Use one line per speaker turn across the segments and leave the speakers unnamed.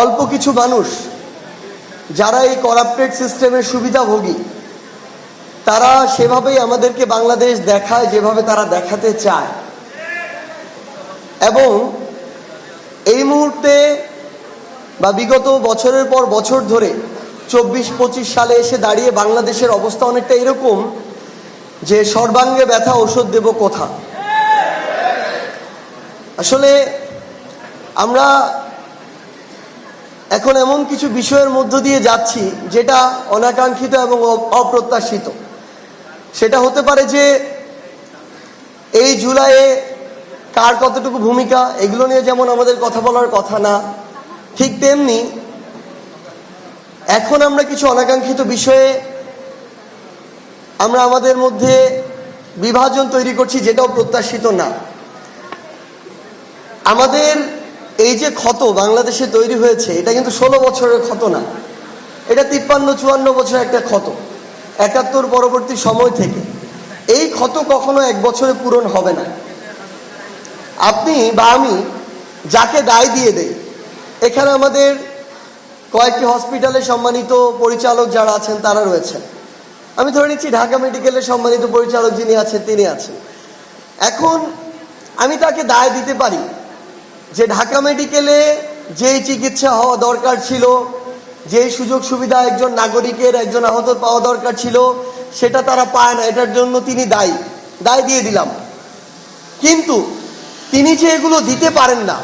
অল্প কিছু মানুষ যারা এই করাপ্টেড সিস্টেমের সুবিধাভোগী, তারা সেভাবেই আমাদেরকে বাংলাদেশ দেখায়, যেভাবে তারা দেখাতে চায়। এবং এই মুহূর্তে বা বিগত বছরের পর বছর ধরে চব্বিশ পঁচিশ সালে এসে দাঁড়িয়ে বাংলাদেশের অবস্থা অনেকটা এরকম যে সর্বাঙ্গে ব্যথা ওষুধ দেব কোথা। আসলে আমরা এখন এমন কিছু বিষয়ের মধ্য দিয়ে যাচ্ছি যেটা অনাকাঙ্ক্ষিত এবং অপ্রত্যাশিত। সেটা হতে পারে যে এই জুলাইয়ে কার কতটুকু ভূমিকা, এগুলো নিয়ে যেমন আমাদের কথা বলার কথা না, ঠিক তেমনি এখন আমরা কিছু অনাকাঙ্ক্ষিত বিষয়ে আমরা আমাদের মধ্যে বিভাজন তৈরি করছি যেটাও প্রত্যাশিত না। আমাদের এই যে ক্ষত বাংলাদেশে তৈরি হয়েছে, এটা কিন্তু ষোলো বছরের ক্ষত না। এটা তিপ্পান্ন, চুয়ান্ন বছরের একটা ক্ষত। একাত্তর পরবর্তী সময় থেকে। এই ক্ষত কখনো এক বছরে পূরণ হবে না। আপনি বা আমি যাকে দায় দিয়ে দেই, এখানে আমাদের কয়েকটি হসপিটালে সম্মানিত পরিচালক যারা আছেন, তারা রয়েছেন। আমি ধরে নিচ্ছি ঢাকা মেডিকেলের সম্মানিত পরিচালক যিনি আছেন, তিনি আছেন। এখন আমি তাকে দায় দিতে পারি যে ঢাকা মেডিকেলে যেই চিকিৎসা হওয়া দরকার ছিল, যেই সুযোগ সুবিধা একজন নাগরিকের, একজন আহত পাওয়া দরকার ছিল, সেটা তারা পায় না, এটার জন্য তিনি দায়ী। দায় দিয়ে দিলাম। কিন্তু তিনি যে এগুলো দিতে পারেন না,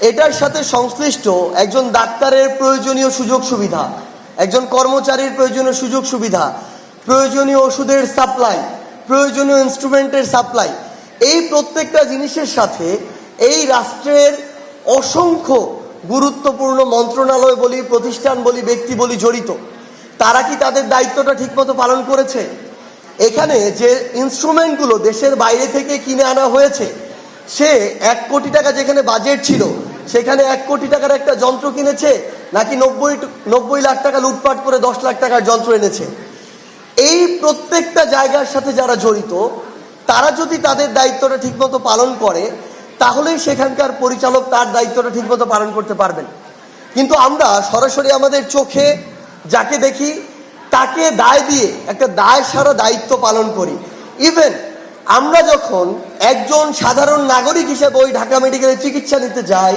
এটার সাথে সংশ্লিষ্ট একজন ডাক্তারের প্রয়োজনীয় সুযোগ সুবিধা, একজন কর্মচারীর প্রয়োজনীয় সুযোগ সুবিধা, প্রয়োজনীয় ওষুধের সাপ্লাই, প্রয়োজনীয় ইনস্ট্রুমেন্টের সাপ্লাই, এই প্রত্যেকটা জিনিসের সাথে এই রাষ্ট্রের অসংখ্য গুরুত্বপূর্ণ মন্ত্রণালয় বলি, প্রতিষ্ঠান বলি, ব্যক্তি বলি জড়িত। তারা কি তাদের দায়িত্বটা ঠিকমতো পালন করেছে? এখানে যে ইনস্ট্রুমেন্টগুলো দেশের বাইরে থেকে কিনে আনা হয়েছে, সে এক কোটি টাকা যেখানে বাজেট ছিল, সেখানে এক কোটি টাকার একটা যন্ত্র কিনেছে, নাকি নব্বই নব্বই লাখ টাকা লুটপাট করে দশ লাখ টাকার যন্ত্র এনেছে? এই প্রত্যেকটা জায়গার সাথে যারা জড়িত, তারা যদি তাদের দায়িত্বটা ঠিকমতো পালন করে তাহলেই সেখানকার পরিচালক তার দায়িত্বটা ঠিকমতো পালন করতে পারবেন। কিন্তু আমরা সরাসরি আমাদের চোখে যাকে দেখি, তাকে দায় দিয়ে, একটা দায় সারা দায়িত্ব পালন করি। ইভেন আমরা যখন একজন সাধারণ নাগরিক হিসেবে ওই ঢাকা মেডিকেলে চিকিৎসা নিতে যাই,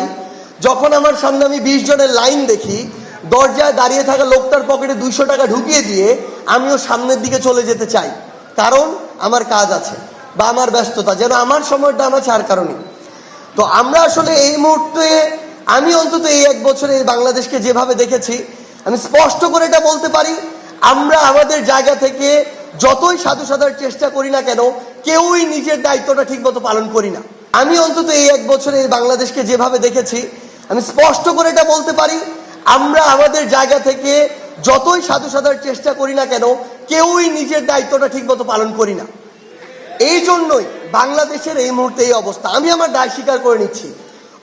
যখন আমার সামনে আমি বিশ জনের লাইন দেখি, দরজায় দাঁড়িয়ে থাকা লোকটার পকেটে দুইশো টাকা ঢুকিয়ে দিয়ে আমিও সামনের দিকে চলে যেতে চাই। কারণ আমার কাজ আছে বা আমার ব্যস্ততা, যেন আমার সময়টা আমার চার কারণে। তো আমরা আসলে এই মুহূর্তে, আমি অন্তত এই এক বছরে এই বাংলাদেশকে যেভাবে দেখেছি, আমি স্পষ্ট করে এটা বলতে পারি, আমরা আমাদের জায়গা থেকে যতই সাধু সাধার চেষ্টা করি না কেন, কেউই নিজের দায়িত্বটা ঠিকমতো পালন করি না। আমি অন্তত এই এক বছরে এই বাংলাদেশকে যেভাবে দেখেছি, আমি স্পষ্ট করে এটা বলতে পারি, আমরা আমাদের জায়গা থেকে যতই সাধু সাধার চেষ্টা করি না কেন, কেউই নিজের দায়িত্বটা ঠিকমতো পালন করি না। এই জন্যই বাংলাদেশের এই মুহূর্তে এই অবস্থা। আমি আমার দায় স্বীকার করে নিচ্ছি।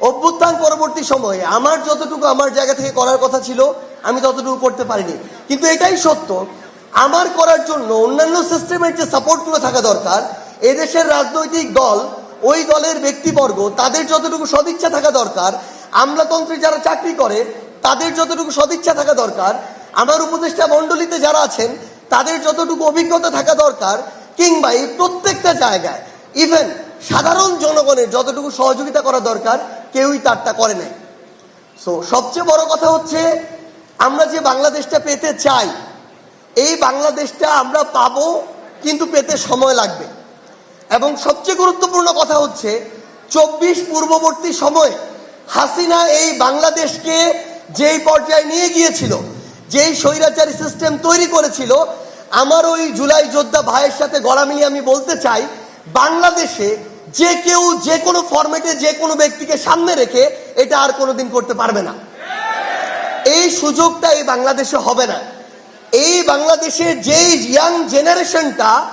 অভ্যুত্থান পরবর্তী সময়ে আমার যতটুকু আমার জায়গা থেকে করার কথা ছিল, আমি ততটুকু করতে পারিনি। কিন্তু এটাই সত্য, আমার করার জন্য অন্যান্য সিস্টেমের যে সাপোর্টগুলো থাকা দরকার, এদেশের রাজনৈতিক দল, ওই দলের ব্যক্তিবর্গ, তাদের যতটুকু সদিচ্ছা থাকা দরকার, আমলাতন্ত্রে যারা চাকরি করে, তাদের যতটুকু সদিচ্ছা থাকা দরকার, আমার উপদেষ্টা মণ্ডলীতে যারা আছেন, তাদের যতটুকু অভিজ্ঞতা থাকা দরকার, কিংবা এই প্রত্যেকটা জায়গায় ইভেন সাধারণ জনগণের যতটুকু সহযোগিতা করা দরকার, কেউই তারটা করে নাই। সো সবচেয়ে বড় কথা হচ্ছে, আমরা যে বাংলাদেশটা পেতে চাই, এই বাংলাদেশটা আমরা পাবো কিন্তু পেতে সময় লাগবে। এবং সবচেয়ে গুরুত্বপূর্ণ কথা হচ্ছে, চব্বিশ পূর্ববর্তী সময়ে হাসিনা এই বাংলাদেশকে যেই পর্যায়ে নিয়ে গিয়েছিল, যেই স্বৈরাচারী সিস্টেম তৈরি করেছিল, আমার ওই জুলাই যোদ্ধা ভাইয়ের সাথে গলা মিলিয়ে আমি বলতে চাই বাংলাদেশে যে কেউ যে কোনো ফরম্যাটে যে কোনো ব্যক্তিকে সামনে রেখে এটা আর কোনোদিন করতে পারবে না। এই সুযোগটা এই বাংলাদেশে হবে না। এই বাংলাদেশে যেই ইয়াং জেনারেশনটা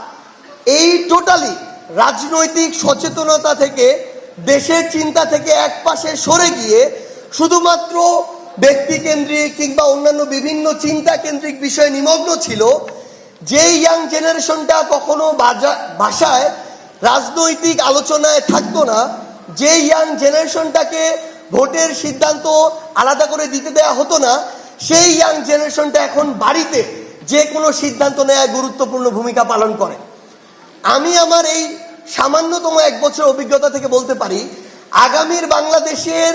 এই টোটালি রাজনৈতিক সচেতনতা থেকে, দেশের চিন্তা থেকে এক পাশে সরে গিয়ে শুধুমাত্র ব্যক্তিকেন্দ্রিক কিংবা অন্যান্য বিভিন্ন চিন্তা কেন্দ্রিক বিষয়ে নিমগ্ন ছিল যে ইয়াং জেনারেশনটা কখনো বাজা- ভাষায় রাজনৈতিক আলোচনায় থাকতো না, যে ইয়াং জেনারেশনটাকে ভোটের সিদ্ধান্ত আলাদা করে দিতে দেয়া হতো না, সেই ইয়াং জেনারেশনটা এখন বাড়িতে যে কোনো সিদ্ধান্ত নেয় গুরুত্বপূর্ণ ভূমিকা পালন করে। আমি আমার এই সামান্যতম এক বছর অভিজ্ঞতা থেকে বলতে পারি, আগামীর বাংলাদেশের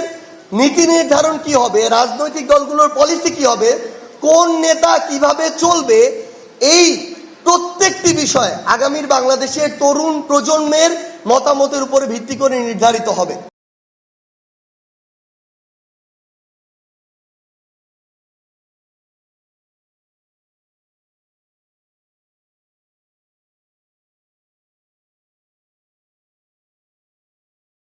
নীতি নির্ধারণ কি হবে, রাজনৈতিক দলগুলোর পলিসি কি হবে, কোন নেতা কীভাবে চলবে, এই প্রত্যেকটি বিষয় আগামীর বাংলাদেশের তরুণ প্রজন্মের মতামতের উপরে ভিত্তি করে নির্ধারিত হবে।